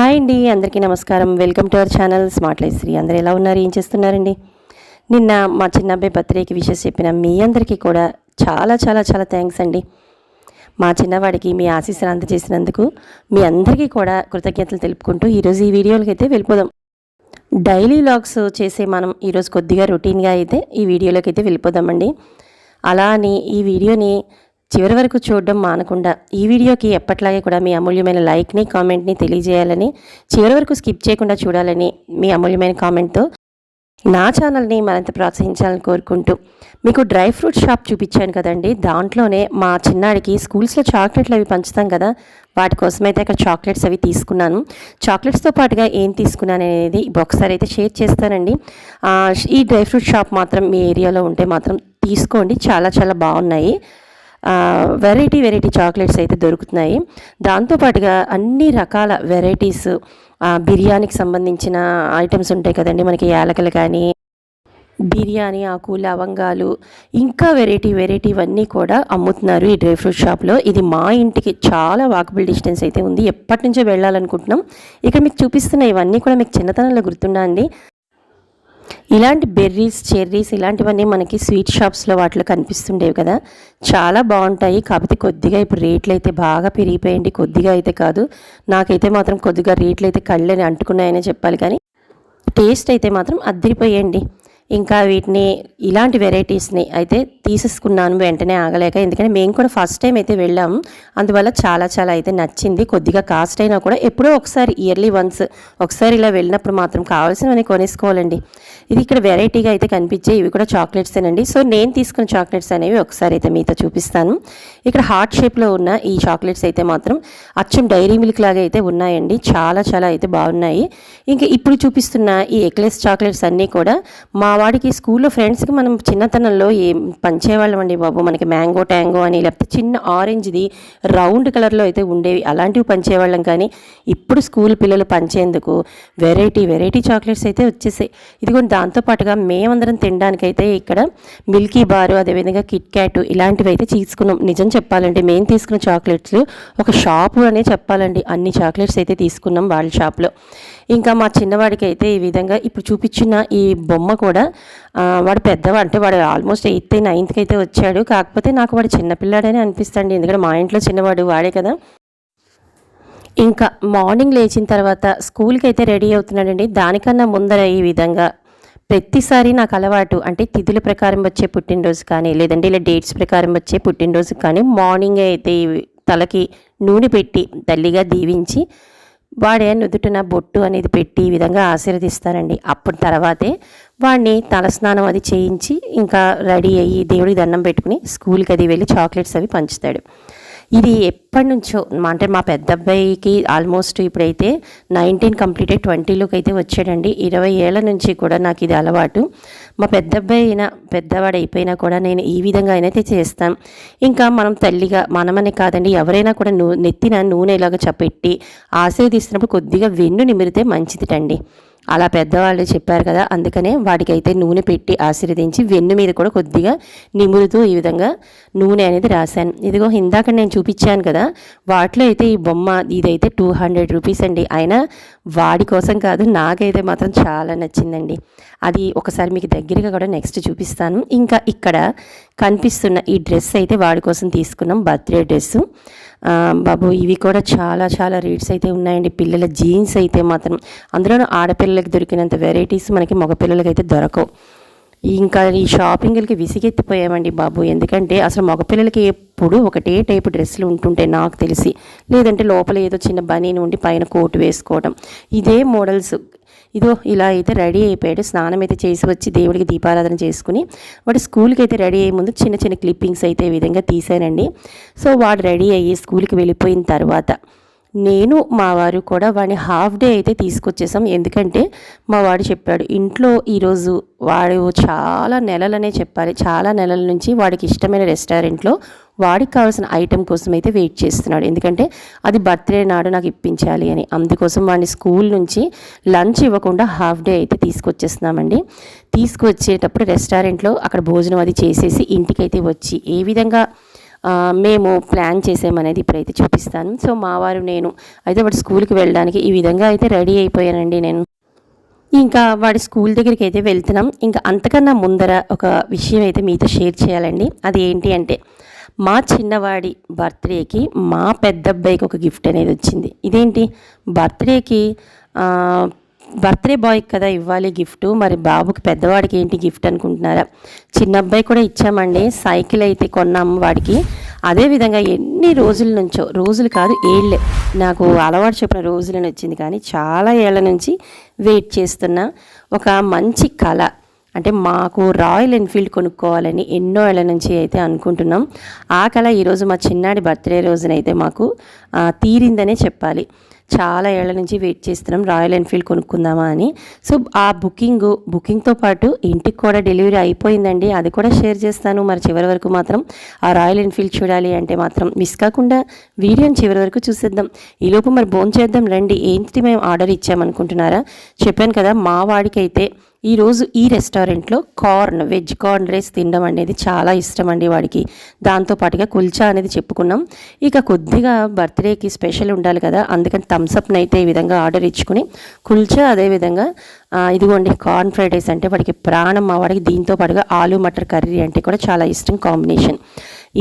Hi అండి అందరికీ నమస్కారం. Welcome to our channel smart life Sri. అందరు ఎలా ఉన్నారు? ఏం చేస్తున్నారండి? నిన్న మా చిన్న అబ్బాయి బర్త్డేకి విషెస్ చెప్పిన మీ అందరికీ కూడా చాలా చాలా చాలా థ్యాంక్స్ అండి. మా చిన్నవాడికి మీ ఆశీస్సులు అందజేసినందుకు మీ అందరికీ కూడా కృతజ్ఞతలు తెలుపుకుంటూ ఈరోజు ఈ వీడియోలకి అయితే వెళ్ళిపోదాం. డైలీ వ్లాగ్స్ చేసే మనం ఈరోజు కొద్దిగా రొటీన్గా అయితే ఈ వీడియోలోకి అయితే వెళ్ళిపోదామండి. అలా అని ఈ వీడియోని చివరి వరకు చూడడం మానకుండా ఈ వీడియోకి ఎప్పట్లాగే కూడా మీ అమూల్యమైన లైక్ని కామెంట్ని తెలియజేయాలని చివరి వరకు స్కిప్ చేయకుండా చూడాలని మీ అమూల్యమైన కామెంట్తో నా ఛానల్ని మరింత ప్రోత్సహించాలని కోరుకుంటూ మీకు డ్రై ఫ్రూట్ షాప్ చూపించాను కదండి. దాంట్లోనే మా చిన్నాడికి స్కూల్స్లో చాక్లెట్లు అవి పంచుతాం కదా వాటి కోసమైతే అక్కడ చాక్లెట్స్ అవి తీసుకున్నాను. చాక్లెట్స్తో పాటుగా ఏం తీసుకున్నాను అనేది ఇప్పుడు ఒకసారి అయితే షేర్ చేస్తానండి. ఈ డ్రై ఫ్రూట్ షాప్ మాత్రం మీ ఏరియాలో ఉంటే మాత్రం తీసుకోండి. చాలా చాలా బాగున్నాయి. వెరైటీ వెరైటీ చాక్లెట్స్ అయితే దొరుకుతున్నాయి. దాంతోపాటుగా అన్ని రకాల వెరైటీస్ బిర్యానీకి సంబంధించిన ఐటమ్స్ ఉంటాయి కదండి. మనకి యాలకలు కానీ బిర్యానీ ఆకు లవంగాలు ఇంకా వెరైటీ వెరైటీ ఇవన్నీ కూడా అమ్ముతున్నారు ఈ డ్రై ఫ్రూట్ షాప్లో. ఇది మా ఇంటికి చాలా వాకబుల్ డిస్టెన్స్ అయితే ఉంది. ఎప్పటి నుంచో వెళ్ళాలనుకుంటున్నాం. ఇక్కడ మీకు చూపిస్తున్న ఇవన్నీ కూడా మీకు చిన్నతనంలో గుర్తుందా అండి. ఇలాంటి బెర్రీస్ చెర్రీస్ ఇలాంటివన్నీ మనకి స్వీట్ షాప్స్లో వాటిలో కనిపిస్తుండేవి కదా. చాలా బాగుంటాయి. కాకపోతే కొద్దిగా ఇప్పుడు రేట్లు అయితే బాగా పెరిగిపోయండి కొద్దిగా అయితే కాదు. నాకైతే మాత్రం కొద్దిగా రేట్లు అయితే కళ్ళని అంటుకున్నాయనే చెప్పాలి కానీ టేస్ట్ అయితే మాత్రం అద్దరిపోయండి. ఇంకా వీటిని ఇలాంటి వెరైటీస్ని అయితే తీసేసుకున్నాను వెంటనే ఆగలేక. ఎందుకంటే మేము కూడా ఫస్ట్ టైం అయితే వెళ్ళాము అందువల్ల చాలా చాలా అయితే నచ్చింది. కొద్దిగా కాస్ట్ అయినా కూడా ఎప్పుడో ఒకసారి ఇయర్లీ వన్స్ ఒకసారి ఇలా వెళ్ళినప్పుడు మాత్రం కావాల్సినవన్నీ కొనేసుకోవాలండి. ఇది ఇక్కడ వెరైటీగా అయితే కనిపించే ఇవి కూడా చాక్లెట్సేనండి సో నేను తీసుకున్న చాక్లెట్స్ అనేవి ఒకసారి అయితే మీతో చూపిస్తాను. ఇక్కడ హార్ట్ షేప్లో ఉన్న ఈ చాక్లెట్స్ అయితే మాత్రం అచ్చం డైరీ మిల్క్ లాగా అయితే ఉన్నాయండి. చాలా చాలా అయితే బాగున్నాయి. ఇంకా ఇప్పుడు చూపిస్తున్న ఈ ఎక్లెస్ చాక్లెట్స్ అన్నీ కూడా మా వాడికి స్కూల్లో ఫ్రెండ్స్కి మనం చిన్నతనంలో ఏం పంచేవాళ్ళం అండి బాబు. మనకి మ్యాంగో ట్యాంగో అని లేకపోతే చిన్న ఆరెంజ్ది రౌండ్ కలర్లో అయితే ఉండేవి. అలాంటివి పంచేవాళ్ళం కానీ ఇప్పుడు స్కూల్ పిల్లలు పంచేందుకు వెరైటీ వెరైటీ చాక్లెట్స్ అయితే వచ్చేసాయి. ఇదిగో దాంతోపాటుగా మేమందరం తినడానికైతే ఇక్కడ మిల్కీ బారు అదేవిధంగా కిట్ క్యాట్ ఇలాంటివి అయితే తీసుకున్నాం. నిజం చెప్పాలంటే మేము తీసుకున్న చాక్లెట్స్ ఒక షాపు అనే చెప్పాలండి. అన్ని చాక్లెట్స్ అయితే తీసుకున్నాం వాళ్ళ షాప్లో. ఇంకా మా చిన్నవాడికి అయితే ఈ విధంగా ఇప్పుడు చూపించిన ఈ బొమ్మ కూడా వాడు పెద్దవాడు అంటే వాడు ఆల్మోస్ట్ ఎయిత్ నైన్త్కి అయితే వచ్చాడు. కాకపోతే నాకు వాడు చిన్నపిల్లాడని అనిపిస్తుంది ఎందుకంటే మా ఇంట్లో చిన్నవాడు వాడే కదా. ఇంకా మార్నింగ్ లేచిన తర్వాత స్కూల్కి అయితే రెడీ అవుతున్నాడండి. దానికన్నా ముందర ఈ విధంగా ప్రతిసారి నాకు అలవాటు అంటే తిథుల ప్రకారం వచ్చే పుట్టినరోజు కానీ లేదంటే ఇలా డేట్స్ ప్రకారం వచ్చే పుట్టినరోజు కానీ మార్నింగ్ అయితే తలకి నూనె పెట్టి తల్లిగా దీవించి వాడే నుదుటిన బొట్టు అనేది పెట్టి ఈ విధంగా ఆశీర్వదిస్తారండి. అప్పుడు తర్వాతే వాడిని తలస్నానం అది చేయించి ఇంకా రెడీ అయ్యి దేవుడికి దండం పెట్టుకుని స్కూల్కి అది వెళ్ళి చాక్లెట్స్ అవి పంచుతాడు. ఇది ఎప్పటి నుంచో మా- అంటే మా పెద్ద అబ్బాయికి ఆల్మోస్ట్ ఇప్పుడైతే నైన్టీన్ కంప్లీట్ అయ్యి ట్వంటీలోకి అయితే వచ్చాడండి. ఇరవై ఏళ్ళ నుంచి కూడా నాకు ఇది అలవాటు. మా పెద్ద అబ్బాయి అయినా పెద్దవాడు అయిపోయినా కూడా నేను ఈ విధంగా అయినైతే చేస్తాను. ఇంకా మనం తల్లిగా మనమనే కాదండి ఎవరైనా కూడా నూ నెత్తిన నూనె చపెట్టి ఆశీర్వదిస్తున్నప్పుడు కొద్దిగా వెన్ను నిమిరితే మంచిదిటండి. అలా పెద్దవాళ్ళు చెప్పారు కదా అందుకనే వాడికైతే నూనె పెట్టి ఆశీర్వదించి వెన్ను మీద కూడా కొద్దిగా నిమురుతూ ఈ విధంగా నూనె అనేది రాశాను. ఇదిగో ఇందాక నేను చూపించాను కదా వాటిలో అయితే ఈ బొమ్మ ఇదైతే టూ హండ్రెడ్ రూపీస్ అండి. అయినా వాడి కోసం కాదు నాకైతే మాత్రం చాలా నచ్చిందండి. అది ఒకసారి మీకు దగ్గర దగ్గరగా కూడా నెక్స్ట్ చూపిస్తాను. ఇంకా ఇక్కడ కనిపిస్తున్న ఈ డ్రెస్ అయితే వాడి కోసం తీసుకున్నాం బర్త్డే డ్రెస్సు. బాబు ఇవి కూడా చాలా చాలా రేట్స్ అయితే ఉన్నాయండి. పిల్లల జీన్స్ అయితే మాత్రం అందులోనూ ఆడపిల్లలకి దొరికినంత వెరైటీస్ మనకి మగపిల్లలకి అయితే దొరకవు. ఇంకా ఈ షాపింగ్లకి విసిగెత్తిపోయామండి బాబు. ఎందుకంటే అసలు మగపిల్లలకి ఎప్పుడు ఒకటే టైపు డ్రెస్సులు ఉంటుంటే నాకు తెలిసి. లేదంటే లోపల ఏదో చిన్న బనీని ఉండి పైన కోటు వేసుకోవడం ఇదే మోడల్స్ ఇదో ఇలా అయితే రెడీ అయిపోయాడు. స్నానం అయితే చేసి వచ్చి దేవుడికి దీపారాధన చేసుకుని వాడు స్కూల్కి అయితే రెడీ అయ్యే ముందు చిన్న చిన్న క్లిప్పింగ్స్ అయితే ఈ విధంగా తీశానండి. సో వాడు రెడీ అయ్యి స్కూల్కి వెళ్ళిపోయిన తర్వాత నేను మా వారు కూడా వాడిని హాఫ్ డే అయితే తీసుకొచ్చేసాం. ఎందుకంటే మా వాడు చెప్పాడు ఇంట్లో ఈరోజు వాడు చాలా నెలలనే చెప్పాలి. చాలా నెలల నుంచి వాడికి ఇష్టమైన రెస్టారెంట్లో వాడికి కావాల్సిన ఐటెం కోసం అయితే వెయిట్ చేస్తున్నాడు. ఎందుకంటే అది బర్త్డే నాడు నాకు ఇప్పించాలి అని. అందుకోసం వాడిని స్కూల్ నుంచి లంచ్ ఇవ్వకుండా హాఫ్ డే అయితే తీసుకొచ్చేస్తున్నామండి. తీసుకొచ్చేటప్పుడు రెస్టారెంట్లో అక్కడ భోజనం అది చేసేసి ఇంటికైతే వచ్చి ఏ విధంగా మేము ప్లాన్ చేసామనేది ఇప్పుడైతే చూపిస్తాను. సో మా వారు నేను అయితే వాడు స్కూల్కి వెళ్ళడానికి ఈ విధంగా అయితే రెడీ అయిపోయానండి నేను. ఇంకా వాడి స్కూల్ దగ్గరికి అయితే వెళ్తున్నాం. ఇంకా అంతకన్నా ముందర ఒక విషయం అయితే మీతో షేర్ చేయాలండి. అది ఏంటి అంటే మా చిన్నవాడి బర్త్డేకి మా పెద్ద అబ్బాయికి ఒక గిఫ్ట్ అనేది వచ్చింది. ఇదేంటి? బర్త్డేకి బర్త్డే బాయ్కి కదా ఇవ్వాలి గిఫ్ట్. మరి బాబుకి పెద్దవాడికి ఏంటి గిఫ్ట్ అనుకుంటున్నారా? చిన్న అబ్బాయి కూడా ఇచ్చామండి. సైకిల్ అయితే కొన్నాము వాడికి. అదేవిధంగా ఎన్ని రోజుల నుంచో రోజులు కాదు ఏళ్ళే. నాకు అలవాటు చెప్పిన రోజులను వచ్చింది కానీ చాలా ఏళ్ళ నుంచి వెయిట్ చేస్తున్న. ఒక మంచి కళ. అంటే మాకు రాయల్ ఎన్ఫీల్డ్ కొనుక్కోవాలని ఎన్నో ఏళ్ళ నుంచి అయితే అనుకుంటున్నాం. ఆ కళ ఈరోజు మా చిన్నాడి బర్త్డే రోజునైతే మాకు తీరిందనే చెప్పాలి. చాలా ఏళ్ళ నుంచి వెయిట్ చేస్తున్నాం. రాయల్ ఎన్ఫీల్డ్ కొనుక్కుందామా అని. సో ఆ బుకింగ్ బుకింగ్తో పాటు ఇంటికి కూడా డెలివరీ అయిపోయిందండి. అది కూడా షేర్ చేస్తాను. మరి చివరి వరకు మాత్రం ఆ రాయల్ ఎన్ఫీల్డ్ చూడాలి అంటే మాత్రం మిస్ కాకుండా వీడియోని చివరి వరకు చూసేద్దాం. ఈలోపు మరి భోంచేద్దాం చేద్దాం రండి. ఏంటి మేము ఆర్డర్ ఇచ్చామనుకుంటున్నారా? చెప్పాను కదా మా వాడికైతే ఈరోజు ఈ రెస్టారెంట్లో కార్న్ వెజ్ కార్న్ రైస్ తినడం అనేది చాలా ఇష్టం అండి వాడికి. దాంతో పాటుగా కుల్చా అనేది చెప్పుకున్నాం. ఇక కొద్దిగా బర్త్డేకి స్పెషల్ ఉండాలి కదా అందుకని థమ్స్అప్ని అయితే ఈ విధంగా ఆర్డర్ ఇచ్చుకుని కుల్చా అదేవిధంగా ఇదిగోండి కార్న్ ఫ్రైడ్ రైస్ అంటే వాడికి ప్రాణం మా వాడికి దీంతో పాటుగా ఆలు మటర్ కర్రీ అంటే కూడా చాలా ఇష్టం కాంబినేషన్.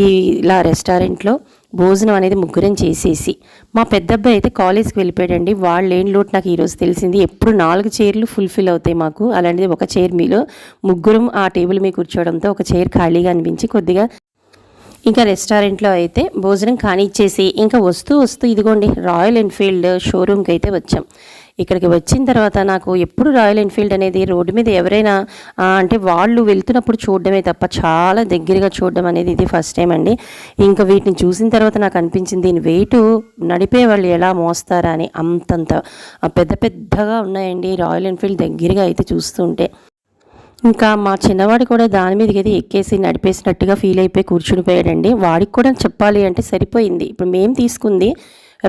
ఈ ఇలా రెస్టారెంట్లో భోజనం అనేది ముగ్గురం చేసేసి. మా పెద్దబ్బాయి అయితే కాలేజ్కి వెళ్ళిపోయాడండి. వాళ్ళు లేని లోటు నాకు ఈరోజు తెలిసింది. ఎప్పుడు నాలుగు చైర్లు ఫుల్ఫిల్ అవుతాయి మాకు. అలాంటిది ఒక చైర్ మీలో ముగ్గురం ఆ టేబుల్ మీద కూర్చోవడంతో ఒక చైర్ ఖాళీగా అనిపించి కొద్దిగా ఇంకా రెస్టారెంట్లో అయితే భోజనం కానిచ్చేసి ఇంకా వస్తూ వస్తూ ఇదిగోండి రాయల్ ఎన్ఫీల్డ్ షోరూమ్కి అయితే వచ్చాం. ఇక్కడికి వచ్చిన తర్వాత నాకు ఎప్పుడు రాయల్ ఎన్ఫీల్డ్ అనేది రోడ్డు మీద ఎవరైనా అంటే వాళ్ళు వెళ్తున్నప్పుడు చూడడమే తప్ప చాలా దగ్గరగా చూడడం అనేది ఇది ఫస్ట్ టైం అండి. ఇంకా వీటిని చూసిన తర్వాత నాకు అనిపించింది దీని వెయిట్ నడిపే వాళ్ళు ఎలా మోస్తారా? అని అంతంత పెద్ద పెద్దగా ఉన్నాయండి రాయల్ ఎన్ఫీల్డ్ దగ్గరగా అయితే చూస్తుంటే. ఇంకా మా చిన్నవాడు కూడా దాని మీదకి అయితే ఎక్కేసి నడిపేసినట్టుగా ఫీల్ అయిపోయి కూర్చునిపోయాడండి వాడికి కూడా చెప్పాలి అంటే సరిపోయింది. ఇప్పుడు మేము తీసుకుంది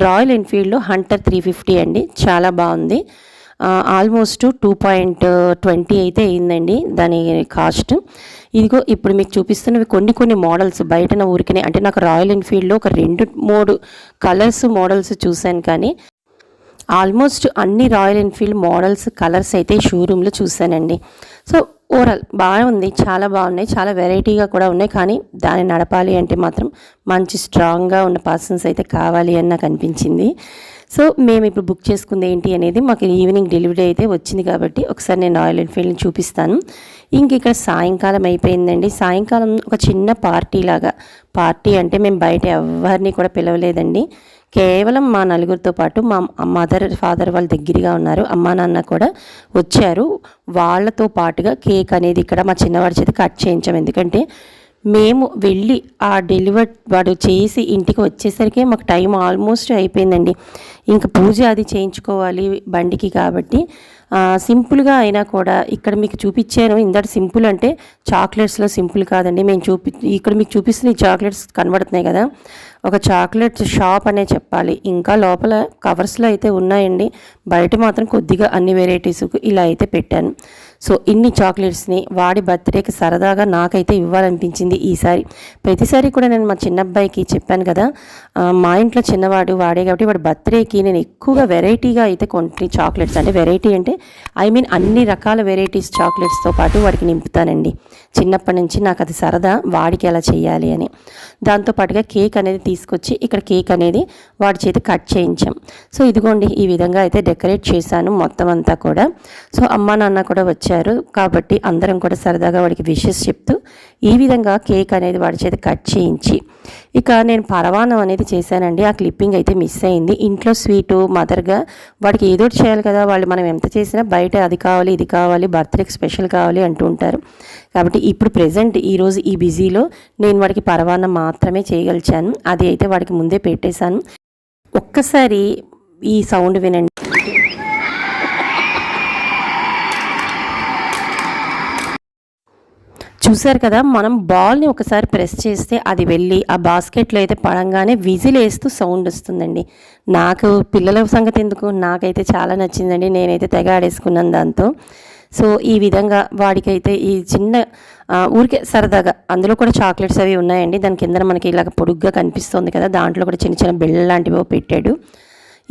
రాయల్ ఎన్ఫీల్డ్లో హంటర్ త్రీ ఫిఫ్టీ అండి. చాలా బాగుంది. ఆల్మోస్ట్ టూ పాయింట్ ట్వంటీ అయితే అయిందండి దాని కాస్ట్ ఇదిగో ఇప్పుడు మీకు చూపిస్తున్నవి కొన్ని కొన్ని మోడల్స్ బయటన ఊరికనే. అంటే నాకు రాయల్ ఎన్ఫీల్డ్లో ఒక రెండు మూడు కలర్స్ మోడల్స్ చూశాను కానీ ఆల్మోస్ట్ అన్ని రాయల్ ఎన్ఫీల్డ్ మోడల్స్ కలర్స్ అయితే షోరూంలో చూశానండి. సో ఓవరాల్ బాగా ఉంది. చాలా బాగున్నాయి. చాలా వెరైటీగా కూడా ఉన్నాయి. కానీ దాన్ని నడపాలి అంటే మాత్రం మంచి స్ట్రాంగ్గా ఉన్న పర్సన్స్ అయితే కావాలి అని నాకు అనిపించింది. సో మేము ఇప్పుడు బుక్ చేసుకుంది ఏంటి అనేది మాకు ఈవినింగ్ డెలివరీ అయితే వచ్చింది కాబట్టి ఒకసారి నేను రాయల్ ఎన్ఫీల్డ్ని చూపిస్తాను. ఇంక ఇక్కడ సాయంకాలం అయిపోయిందండి. సాయంకాలం ఒక చిన్న పార్టీ లాగా పార్టీ అంటే మేము బయట ఎవరిని కూడా పిలవలేదండి. కేవలం మా నలుగురితో పాటు మా మదర్ ఫాదర్ వాళ్ళ దగ్గరగా ఉన్నారు. అమ్మా నాన్న కూడా వచ్చారు. వాళ్ళతో పాటుగా కేక్ అనేది ఇక్కడ మా చిన్నవాడి చేతి కట్ చేయించాం. ఎందుకంటే మేము వెళ్ళి ఆ డెలివర్ వాడు చేసి ఇంటికి వచ్చేసరికి మాకు టైం ఆల్మోస్ట్ అయిపోయిందండి. ఇంకా పూజ అది చేయించుకోవాలి బండికి కాబట్టి. సింపుల్గా అయినా కూడా ఇక్కడ మీకు చూపించాను. ఇందట సింపుల్ అంటే చాక్లెట్స్లో సింపుల్ కాదండి. మేము చూపి ఇక్కడ మీకు చూపిస్తున్న ఈ చాక్లెట్స్ కనబడుతున్నాయి కదా. ఒక చాక్లెట్ షాప్ అనే చెప్పాలి. ఇంకా లోపల కవర్స్లో అయితే ఉన్నాయండి. బయట మాత్రం కొద్దిగా అన్ని వెరైటీస్కు ఇలా అయితే పెట్టాను. సో ఇన్ని చాక్లెట్స్ని వాడి బర్త్డేకి సరదాగా నాకైతే ఇవ్వాలనిపించింది ఈసారి ప్రతిసారి కూడా నేను మా చిన్న అబ్బాయికి చెప్పాను కదా మా ఇంట్లో చిన్నవాడు వాడే కాబట్టి వాడి బర్త్డేకి నేను ఎక్కువగా వెరైటీగా అయితే కొన్ని చాక్లెట్స్ అంటే వెరైటీ అంటే ఐ మీన్ అన్ని రకాల వెరైటీస్ చాక్లెట్స్తో పాటు వాడికి నింపుతానండి. చిన్నప్పటి నుంచి నాకు అది సరదా వాడికి ఎలా చేయాలి అని. దాంతో పాటుగా కేక్ అనేది తీసుకొచ్చి ఇక్కడ కేక్ అనేది వాడి చేతి కట్ చేయించాం. సో ఇదిగోండి ఈ విధంగా అయితే డెకరేట్ చేశాను మొత్తం అంతా కూడా. సో అమ్మా నాన్న కూడా వచ్చారు కాబట్టి అందరం కూడా సరదాగా వాడికి విషెస్ చెప్తూ ఈ విధంగా కేక్ అనేది వాడి చేత కట్ చేయించి ఇక నేను పరవానం అనేది చేశానండి. ఆ క్లిప్పింగ్ అయితే మిస్ అయింది. ఇంట్లో స్వీటు మదర్గా వాడికి ఏదో చేయాలి కదా వాళ్ళు మనం ఎంత చేసినా బయట అది కావాలి ఇది కావాలి బర్త్డేకి స్పెషల్ కావాలి అంటూ ఉంటారు. కాబట్టి ఇప్పుడు ప్రజెంట్ ఈరోజు ఈ బిజీలో నేను వాడికి పరవాన్నం మాత్రమే చేయగలిచాను. అది అయితే వాడికి ముందే పెట్టేశాను. ఒక్కసారి ఈ సౌండ్ వినండి. చూసారు కదా మనం బాల్ని ఒకసారి ప్రెస్ చేస్తే అది వెళ్ళి ఆ బాస్కెట్లో అయితే పడంగానే విజిల్ వేస్తూ సౌండ్ వస్తుందండి. నాకు పిల్లల సంగతి ఎందుకు? నాకైతే చాలా నచ్చిందండి. నేనైతే తెగ ఆడేసుకున్నాను దాంతో. సో ఈ విధంగా వాడికైతే ఈ చిన్న ఊరికే సరదాగా అందులో కూడా చాక్లెట్స్ అవి ఉన్నాయండి. దాని కింద మనకి ఇలాగ పొడుగ్గా కనిపిస్తుంది కదా దాంట్లో కూడా చిన్న చిన్న బిళ్ళ లాంటివి పెట్టాడు.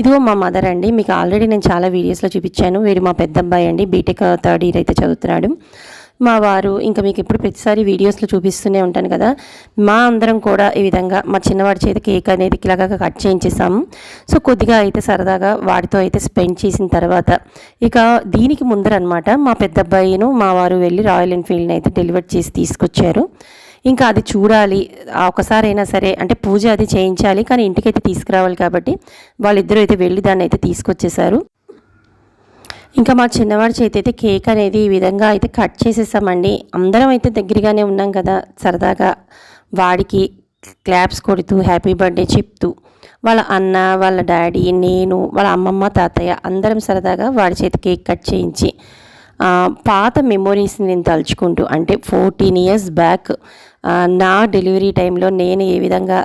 ఇదిగో మా మదర్ అండి మీకు ఆల్రెడీ నేను చాలా వీడియోస్లో చూపించాను. వీడు మా పెద్ద అబ్బాయి అండి బీటెక్ థర్డ్ ఇయర్ అయితే చదువుతున్నాడు. మా వారు ఇంకా మీకు ఎప్పుడు ప్రతిసారి వీడియోస్లో చూపిస్తూనే ఉంటాను కదా. మా అందరం కూడా ఈ విధంగా మా చిన్నవాడి చేతి కేక్ అనేది ఇలాగా కట్ చేయించేసాము. సో కొద్దిగా అయితే సరదాగా వాడితో అయితే స్పెండ్ చేసిన తర్వాత ఇక దీనికి ముందర అనమాట మా పెద్ద అబ్బాయిను మా వారు వెళ్ళి రాయల్ ఎన్ఫీల్డ్ని అయితే డెలివర్ చేసి తీసుకొచ్చారు. ఇంకా అది చూడాలి. ఒకసారైనా ఒకసారి అయినా సరే అంటే పూజ అది చేయించాలి కానీ ఇంటికైతే తీసుకురావాలి కాబట్టి వాళ్ళిద్దరూ అయితే వెళ్ళి దాన్ని అయితే తీసుకొచ్చేసారు. ఇంకా మా చిన్నవాడి చేతి అయితే కేక్ అనేది ఈ విధంగా అయితే కట్ చేసేసామండి. అందరం అయితే దగ్గరగానే ఉన్నాం కదా సరదాగా వాడికి క్లాప్స్ కొడుతూ హ్యాపీ బర్త్డే చెప్తూ వాళ్ళ అన్న వాళ్ళ డాడీ నేను వాళ్ళ అమ్మమ్మ తాతయ్య అందరం సరదాగా వాడి చేతి కేక్ కట్ చేయించి పాత మెమొరీస్ని నేను తలుచుకుంటూ అంటే ఫోర్టీన్ ఇయర్స్ బ్యాక్ నా డెలివరీ టైంలో నేను ఏ విధంగా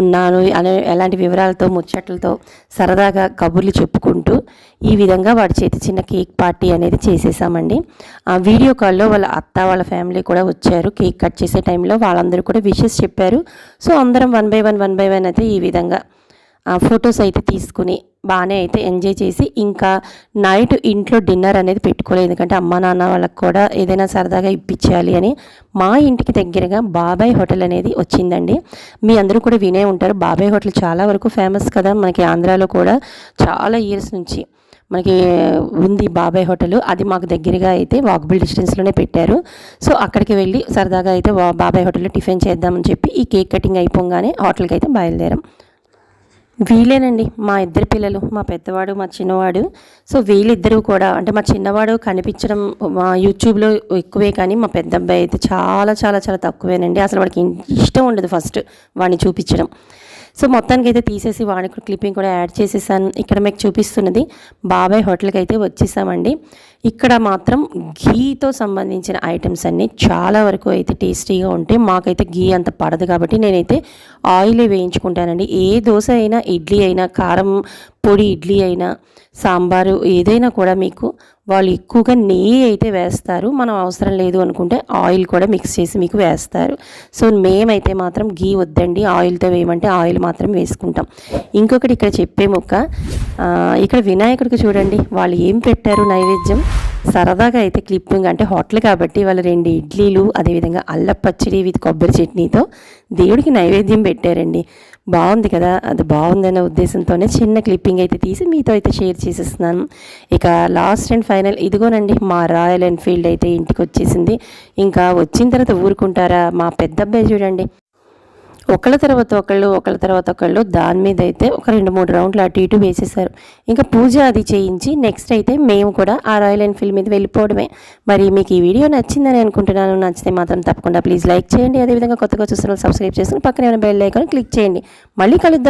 ఉన్నాను అనే ఎలాంటి వివరాలతో ముచ్చట్లతో సరదాగా కబుర్లు చెప్పుకుంటూ ఈ విధంగా వాడి చేతి చిన్న కేక్ పార్టీ అనేది చేసేసామండి. ఆ వీడియో కాల్లో వాళ్ళ అత్త వాళ్ళ ఫ్యామిలీ కూడా వచ్చారు. కేక్ కట్ చేసే టైంలో వాళ్ళందరూ కూడా విషెస్ చెప్పారు. సో అందరం one by one one by one అయితే ఈ విధంగా ఫొటోస్ అయితే తీసుకుని బాగానే అయితే ఎంజాయ్ చేసి ఇంకా నైట్ ఇంట్లో డిన్నర్ అనేది పెట్టుకోలేదు. ఎందుకంటే అమ్మ నాన్న వాళ్ళకి కూడా ఏదైనా సరదాగా ఇప్పించాలి అని మా ఇంటికి దగ్గరగా బాబాయ్ హోటల్ అనేది వచ్చిందండి. మీ అందరూ కూడా వినే ఉంటారు. బాబాయ్ హోటల్ చాలా వరకు ఫేమస్ కదా మనకి ఆంధ్రాలో కూడా చాలా ఇయర్స్ నుంచి మనకి ఉంది బాబాయ్ హోటల్. అది మాకు దగ్గరగా అయితే వాకబుల్ డిస్టెన్స్లోనే పెట్టారు. సో అక్కడికి వెళ్ళి సరదాగా అయితే బాబాయ్ హోటల్లో టిఫిన్ చేద్దామని చెప్పి ఈ కేక్ కటింగ్ అయిపోగానే హోటల్కి అయితే బయలుదేరాం. వీళ్ళేనండి మా ఇద్దరు పిల్లలు మా పెద్దవాడు మా చిన్నవాడు. సో వీళ్ళిద్దరూ కూడా అంటే మా చిన్నవాడు కనిపించడం మా యూట్యూబ్లో ఎక్కువే కానీ మా పెద్ద అబ్బాయి అయితే చాలా చాలా చాలా తక్కువేనండి. అసలు వాడికి ఇష్టం ఉండదు ఫస్ట్ వాడిని చూపించడం. సో మొత్తానికి అయితే తీసేసి వాడికి క్లిప్పింగ్ కూడా యాడ్ చేసేసాను. ఇక్కడ మీకు చూపిస్తున్నది బాబాయ్ హోటల్కి అయితే వచ్చేసామండి. ఇక్కడ మాత్రం ఘీతో సంబంధించిన ఐటమ్స్ అన్నీ చాలా వరకు అయితే టేస్టీగా ఉంటాయి. మాకైతే ఘీ అంత పడదు కాబట్టి నేనైతే ఆయిలే వేయించుకుంటానండి. ఏ దోశ అయినా ఇడ్లీ అయినా కారం పొడి ఇడ్లీ అయినా సాంబారు ఏదైనా కూడా మీకు వాళ్ళు ఎక్కువగా నెయ్యి అయితే వేస్తారు. మనం అవసరం లేదు అనుకుంటే ఆయిల్ కూడా మిక్స్ చేసి మీకు వేస్తారు. సో మేమైతే మాత్రం గీ వద్దండి. ఆయిల్తో వేయమంటే ఆయిల్ మాత్రం వేసుకుంటాం. ఇంకొకటి ఇక్కడ చెప్పే మొక్క ఇక్కడ వినాయకుడికి చూడండి. వాళ్ళు ఏం పెట్టారు నైవేద్యం? సరదాగా అయితే క్లిప్పింగ్ అంటే హోటల్ కాబట్టి వాళ్ళు రెండు ఇడ్లీలు అదేవిధంగా అల్ల పచ్చడి విత్ కొబ్బరి చట్నీతో దేవుడికి నైవేద్యం పెట్టారండి. బాగుంది కదా? అది బాగుందనే ఉద్దేశంతోనే చిన్న క్లిప్పింగ్ అయితే తీసి మీతో అయితే షేర్ చేసేస్తున్నాను. ఇక లాస్ట్ అండ్ ఫైనల్ ఇదిగోనండి మా రాయల్ ఎన్ఫీల్డ్ అయితే ఇంటికి వచ్చేసింది ఇంకా వచ్చిన తర్వాత ఊరుకుంటారా? మా పెద్ద అబ్బాయి చూడండి. ఒకళ్ళ తర్వాత ఒకళ్ళు ఒకళ్ళ తర్వాత ఒకళ్ళు దాని మీద అయితే ఒక రెండు మూడు రౌండ్లు అటు ఇటు వేసేసారు. ఇంకా పూజ అది చేయించి నెక్స్ట్ అయితే మేము కూడా ఆ రాయల్ ఎన్ఫీల్డ్ మీద వెళ్ళిపోవడమే. మరి మీకు ఈ వీడియో నచ్చిందని అనుకుంటున్నాను. నచ్చితే మాత్రం తప్పకుండా ప్లీజ్ లైక్ చేయండి. అదేవిధంగా కొత్తగా చూస్తున్న సబ్స్క్రైబ్ చేసుకుని పక్కన ఏమైనా బెల్ ఐకాన్ క్లిక్ చేయండి. మళ్ళీ కలుద్దాం.